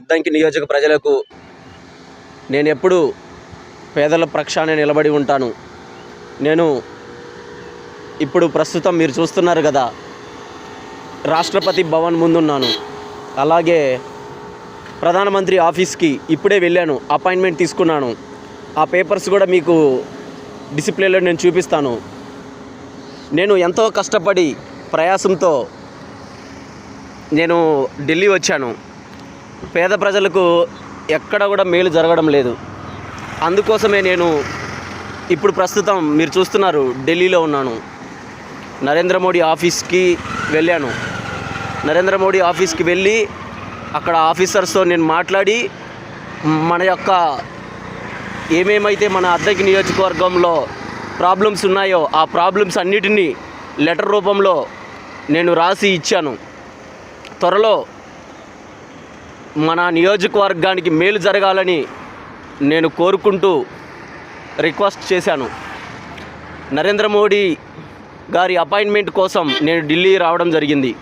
అద్దంకి నియోజక ప్రజలకు నేను ఎప్పుడు పేదల పక్షానే నిలబడి ఉంటాను. నేను ఇప్పుడు ప్రస్తుతం మీరు చూస్తున్నారు కదా రాష్ట్రపతి భవన్ ముందున్నాను. అలాగే ప్రధానమంత్రి ఆఫీస్కి ఇప్పుడే వెళ్ళాను అపాయింట్మెంట్ తీసుకున్నాను. ఆ పేపర్స్ కూడా మీకు డిసిప్లిన్లో నేను చూపిస్తాను. నేను ఎంతో కష్టపడి ప్రయాసంతో నేను ఢిల్లీ వచ్చాను. పేద ప్రజలకు ఎక్కడ కూడా మేలు జరగడం లేదు. అందుకోసమే నేను ఇప్పుడు ప్రస్తుతం మీరు చూస్తున్నారు ఢిల్లీలో ఉన్నాను. నరేంద్ర మోడీ ఆఫీస్కి వెళ్ళాను. నరేంద్ర మోడీ ఆఫీస్కి వెళ్ళి అక్కడ ఆఫీసర్స్తో నేను మాట్లాడి మన యొక్క ఏమేమైతే మన అద్దెకి నియోజకవర్గంలో ప్రాబ్లమ్స్ ఉన్నాయో ఆ ప్రాబ్లమ్స్ అన్నిటినీ లెటర్ రూపంలో నేను రాసి ఇచ్చాను. త్వరలో మన నియోజకవర్గానికి మేలు జరగాలని నేను కోరుకుంటూ రిక్వెస్ట్ చేశాను. నరేంద్ర మోడీ గారి అపాయింట్మెంట్ కోసం నేను ఢిల్లీ రావడం జరిగింది.